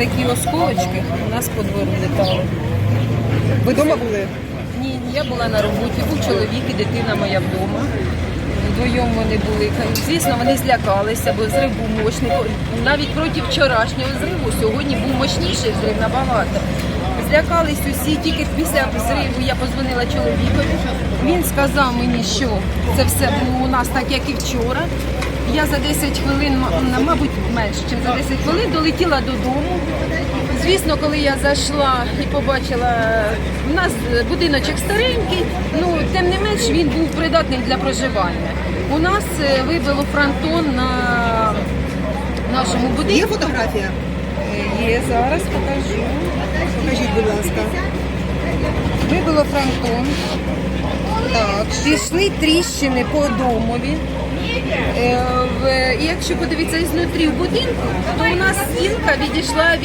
такі осколочки у нас по двору літали. Ви вдома були? Ні, я була на роботі, був чоловік і дитина моя вдома. Вдвоєм вони були. Звісно, вони злякалися, бо зрив був мощний. Навіть проти вчорашнього зриву сьогодні був мощніший зрив набагато. Злякались усі, тільки після зриву я позвонила чоловікові. Він сказав мені, що це все було у нас так, як і вчора. Я за 10 хвилин, мабуть, менше, ніж за 10 хвилин долетіла додому. Звісно, коли я зайшла і побачила, у нас будиночок старенький, ну тим не менш він був придатний для проживання. У нас е, вибило фронтон на нашому будинку. Є фотографія? Е, Є зараз покажу. Покажіть, ласка. Вибило фронтон. Так, пішли тріщини по домові. Е, І якщо подивитися ізнутрі в будинку, то у нас стінка відійшла від